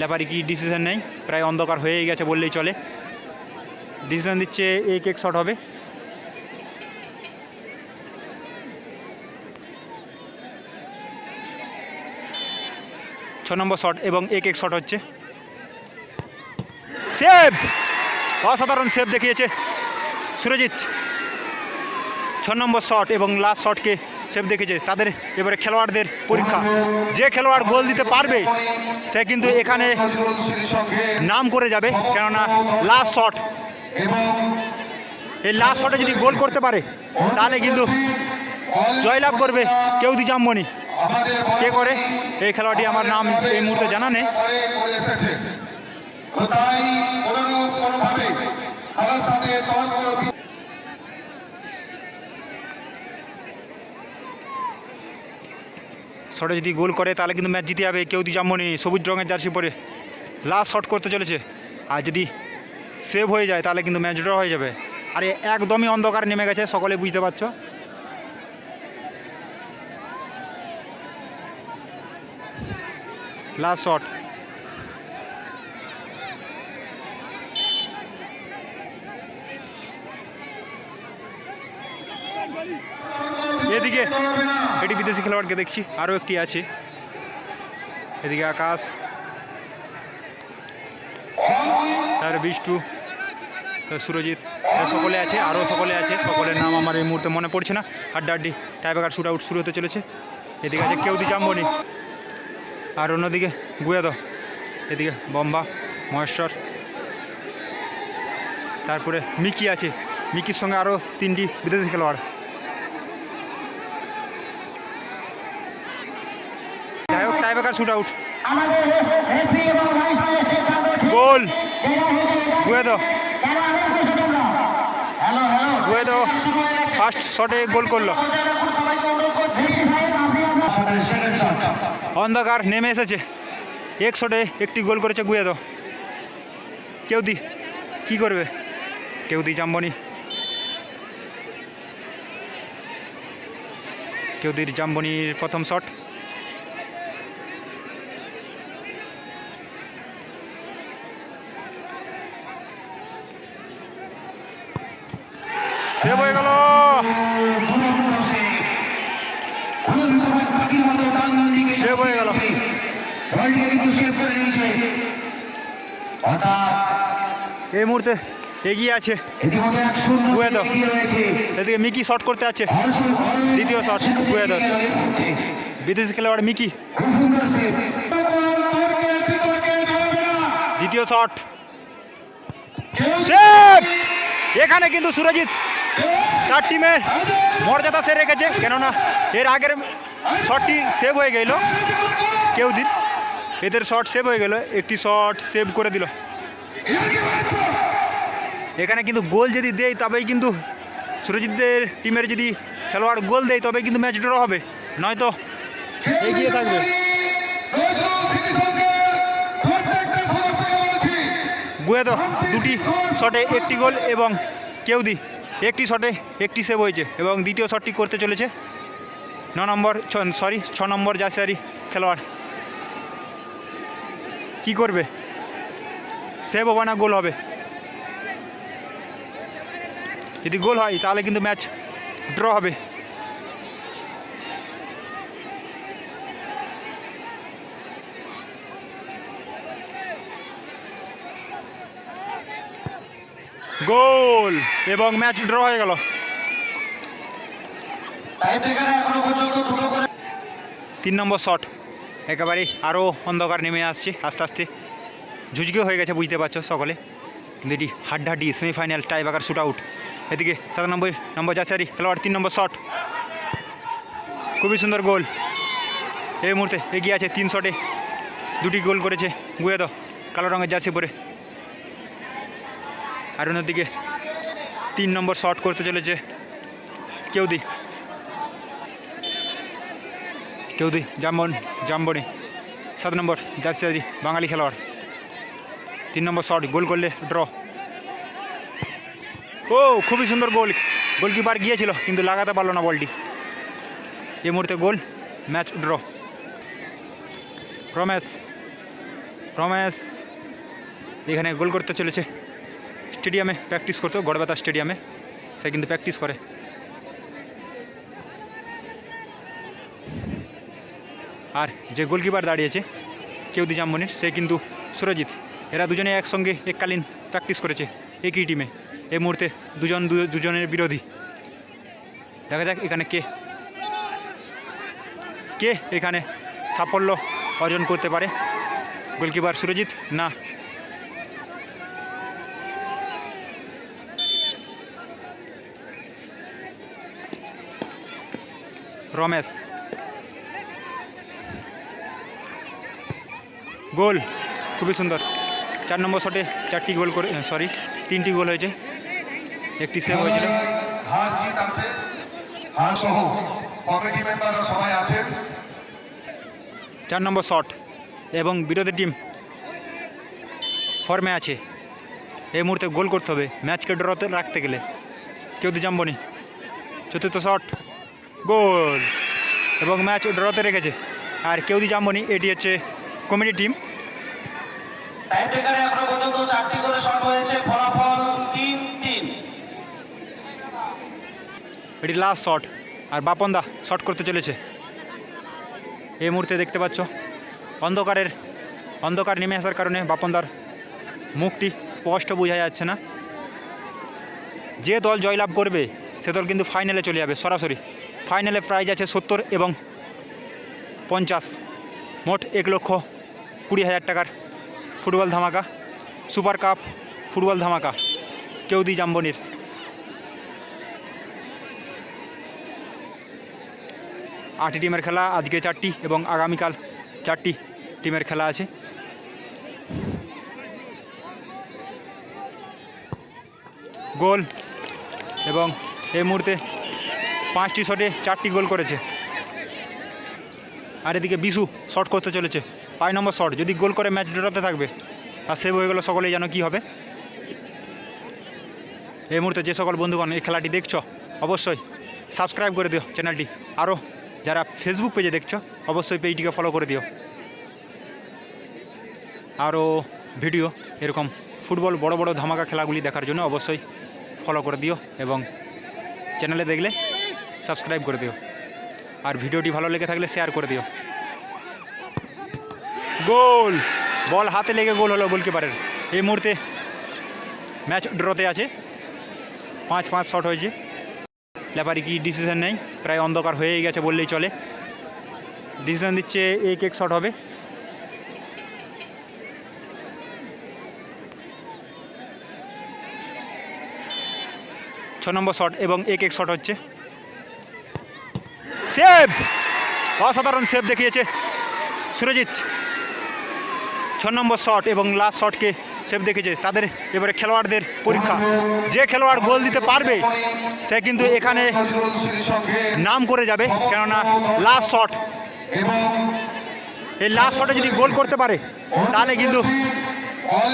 লেপারি কি ডিসিশন নেই? প্রায় অন্ধকার হয়েই গেছে বললেই চলে। ডিসিশন দিচ্ছে এক এক শট হবে। ছ নম্বর শট এবং এক এক শট হচ্ছে। সেভ অসাধারণ সেভ দেখিয়েছে সুরজিৎ। ছ নম্বর শট এবং লাস্ট শটকে সেভ দেখেছে, তাদের এবারে খেলোয়াড়দের পরীক্ষা। যে খেলোয়াড় গোল দিতে পারবে, সে কিন্তু এখানে নাম করে যাবে, কেননা লাস্ট শট এই লাস্ট শটে যদি গোল করতে পারে, তাহলে কিন্তু জয়লাভ করবে কেউ দি জাম্বনি। কে করে? এই খেলোয়াড়টি আমার নাম এই মুহূর্তে জানা নেই। শটে যদি গোল করে, তাহলে কিন্তু ম্যাচ জিতে যাবে কেউ দি জাম্বনি সবুজ রঙের জার্সি পরে। লাস্ট শট করতে চলেছে। আর যদি সেভ হয়ে যায়, তাহলে কিন্তু ম্যাচ ড্র হয়ে যাবে। আর, একদমই অন্ধকার নেমে গেছে, সকলে বুঝতে পারছ? লাস্ট শট এদিকে এটি বিদেশি খেলোয়াড়কে দেখছি। আরও একটি আছে। এদিকে আকাশ। তার বিষ্টু। সুরজিৎ। সকলে আছে, আরও সকলে আছে। সকলের নাম আমার এই মুহূর্তে মনে পড়ছে না। হাড্ডাহাড্ডি টাইব্রেকার শুট আউট শুরু হতে চলেছে। এদিকে আছে কেউ দি চাম্বনি। আর অন্যদিকে গুয়াদ। এদিকে বম্বা, মহেশ্বর। তারপরে মিকি আছে। মিকির সঙ্গে আরও তিনটি বিদেশি খেলোয়াড়। Shoot out goal. গুয়েদো গুয়েদো ফার্স্ট শটে গোল করল। অন্ধকার নেমে এসেছে। এক শটে একটি গোল করেছে গুয়েদো কেউ দি কী করবে? কেউ দি জাম্বনি। কেউ দির জাম্বনির প্রথম শট সেভ হয়ে গেল। সেভ হয়ে গেল। এই মুহূর্তে এগিয়ে আছে। গুয়েদর এদিকে মিকি শট করতে আছে। দ্বিতীয় শট গুয়েদর বিদেশি খেলোয়াড় মিকি। দ্বিতীয় শট এখানে কিন্তু সুরজিৎ। তার টিমের মর্যাদা সে রেখেছে, কেননা এর আগের শটটি সেভ হয়ে গেল কেউ দিন এদের শট সেভ হয়ে গেল, একটি শট সেভ করে দিল। এখানে কিন্তু গোল যদি দেয়, তবেই কিন্তু সুরজিৎদের টিমের যদি খেলোয়াড় গোল দেয়, তবেই কিন্তু ম্যাচ ড্র হবে। নয়তো এগিয়ে থাকবে। গুয়েদো দুটি শটে একটি গোল এবং কেউ দি একটি শটে একটি সেভ হয়েছে এবং দ্বিতীয় শটটি করতে চলেছে। ন নম্বর, ছ সরি ছ নম্বর জার্সিয়ারি খেলোয়াড়। কি করবে? সেভ হবে না, গোল হবে। যদি গোল হয়, তাহলে কিন্তু ম্যাচ ড্র হবে। গোল এবং ম্যাচ ড্র হয়ে গেল। তিন নম্বর শট। একেবারে আরও অন্ধকার নেমে আসছে, আস্তে আস্তে। ঝুঁঝকে হয়ে গেছে, বুঝতে পারছ সকলে। কিন্তু এটি হাড্ডাহাড্ডি সেমিফাইনাল টাই বাকার শুট আউট এদিকে সাতানব্বই নম্বর যাচারি খেলোয়াড়, তিন নম্বর শট। খুবই সুন্দর গোল। এই মুহূর্তে এগিয়ে আছে তিন শটে। দুটি গোল করেছে গুয়েদ কালো রঙের জার্সি পরে। আর অন্যদিকে তিন নম্বর শট করতে চলেছে কেউ দি কেউ দি জাম্বন, জাম্বনি, সাত নম্বর জার্সি বাঙালি খেলোয়াড়। তিন নম্বর শট, গোল করলে ড্র। ও, খুবই সুন্দর গোল। গোলকিপার গিয়েছিল, কিন্তু লাগাতে পারল না বলটি। এই মুহূর্তে goal, match draw. Ramesh Ramesh, এখানে গোল করতে চলেছে। স্টেডিয়ামে প্র্যাকটিস করতো গড়বেতা স্টেডিয়ামে। সে কিন্তু প্র্যাকটিস করে। আর যে গোলকিপার দাঁড়িয়েছে, কেউদি জাম্বনির, সে কিন্তু সুরজিৎ। এরা দুজনে একসঙ্গে এককালীন প্র্যাকটিস করেছে একই টিমে এই মুহূর্তে দুজন দুজনের বিরোধী। দেখা যাক এখানে কে কে এখানে সাফল্য অর্জন করতে পারে। গোলকিপার সুরজিৎ না রমেশ। গোল খুবই সুন্দর। চার নম্বর শটে চারটি গোল করে সরি তিনটি গোল হয়েছে। একটি সেভ হয়েছিল। হার জিত আছে। হার সহ কমিটি মেম্বাররা সবাই আছেন। চার নম্বর শট এবং বিরোধী টিম ফর্মে আছে। এই মুহূর্তে গোল করতে হবে। ম্যাচকে ড্রতে রাখতে গেলে। কেউ তো জাম্বনি চতুর্থ শট। গোল। এবং ম্যাচ ড্রতে রেখেছে। আর কেউ দি জাম্বনি, এটি হচ্ছে কমিটি টিম এটি লাস্ট শট আর বাপনদা শট করতে চলেছে। এই মুহূর্তে দেখতে পাচ্ছ, অন্ধকারের, অন্ধকার নেমে আসার কারণে বাপনদার মুখটি স্পষ্ট বোঝা যাচ্ছে না। যে দল জয়লাভ করবে, সে দল কিন্তু ফাইনালে চলে যাবে, সরাসরি। ফাইনালে প্রাইজ আছে সত্তর এবং পঞ্চাশ। মোট এক লক্ষ কুড়ি হাজার টাকার ফুটবল ধামাকা, সুপার কাপ ফুটবল ধামাকা, কেউদি জাম্বনির। আটটি টিমের খেলা, আজকে চারটি এবং আগামীকাল চারটি টিমের খেলা আছে। গোল এবং এই মুহূর্তে পাঁচটি শটে চারটি গোল করেছে। আর এদিকে বিশু শট করতে চলেছে। পাঁচ নম্বর শট, যদি গোল করে ম্যাচ ড্রতে থাকবে, আর সেভ হয়ে গেলো সকলেই যেন কী হবে। এই মুহূর্তে যে সকল বন্ধুগণ এই খেলাটি দেখছ, অবশ্যই সাবস্ক্রাইব করে দিও চ্যানেলটি। আরও যারা ফেসবুক পেজে দেখছ, অবশ্যই পেজটিকে ফলো করে দিও। আরও ভিডিও এরকম ফুটবল বড় বড় ধামাকা খেলাগুলি দেখার জন্য অবশ্যই ফলো করে দিও এবং চ্যানেলে দেখলে সাবস্ক্রাইব করে দিও। আর ভিডিওটি ভালো লেগে থাকলে শেয়ার করে দিও। গোল! বল হাতে লেগে গোল হলো গোলকিপারের। এই মুহূর্তে ম্যাচ ড্রতে আছে। পাঁচ পাঁচ শট হয়েছে। লেপারি কি ডিসিশন নেই? প্রায় অন্ধকার হয়েই গেছে বললেই চলে। ডিসিশন দিচ্ছে এক এক শট হবে। ছ নম্বর শট এবং এক এক শট হচ্ছে। সেভ অসাধারণ সেভ দেখিয়েছে সুরজিৎ। ছ নম্বর শট এবং লাস্ট শটকে সেভ দেখেছে তাদের এবারে খেলোয়াড়দের পরীক্ষা। যে খেলোয়াড় গোল দিতে পারবে, সে কিন্তু এখানে নাম করে যাবে, কেননা লাস্ট শট এই লাস্ট শটে যদি গোল করতে পারে, তাহলে কিন্তু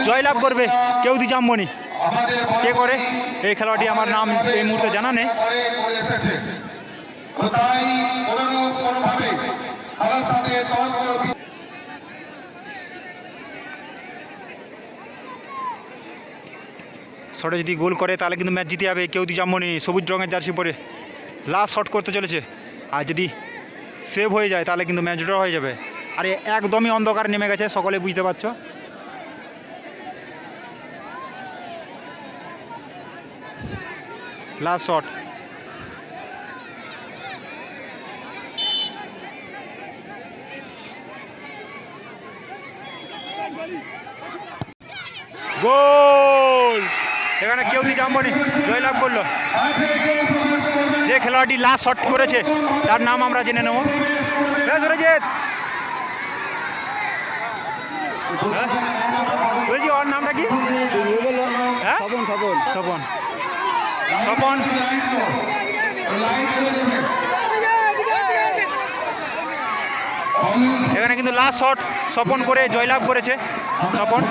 জয়লাভ করবে কেউ দি জাম্বনি। কে করে? এই খেলোয়াড়টি আমার নাম এই মুহূর্তে জানা নেই। শটে যদি গোল করে, তাহলে কিন্তু ম্যাচ জিতে যাবে। কেউ দি জাম্বনি, সবুজ রঙের জার্সি পরে। লাস্ট শট করতে চলেছে। আর যদি সেভ হয়ে যায়, তাহলে কিন্তু ম্যাচ ড্র হয়ে যাবে। আর, একদমই অন্ধকার নেমে গেছে, সকলে বুঝতে পারছ? Last shot. গোল! এখানে কেউ দি জাম্বনি জয়লাভ করল। যে খেলোয়াড়টি লাস্ট শট করেছে তার নাম আমরা জেনে নেব। হ্যাঁ সুরজিৎ হ্যাঁ? বলছি ওর নামটা কি? হ্যাঁ? স্বপন স্বপন। স্বপন। স্বপন। এখানে কিন্তু লাস্ট শট স্বপন করে জয়লাভ করেছে স্বপন।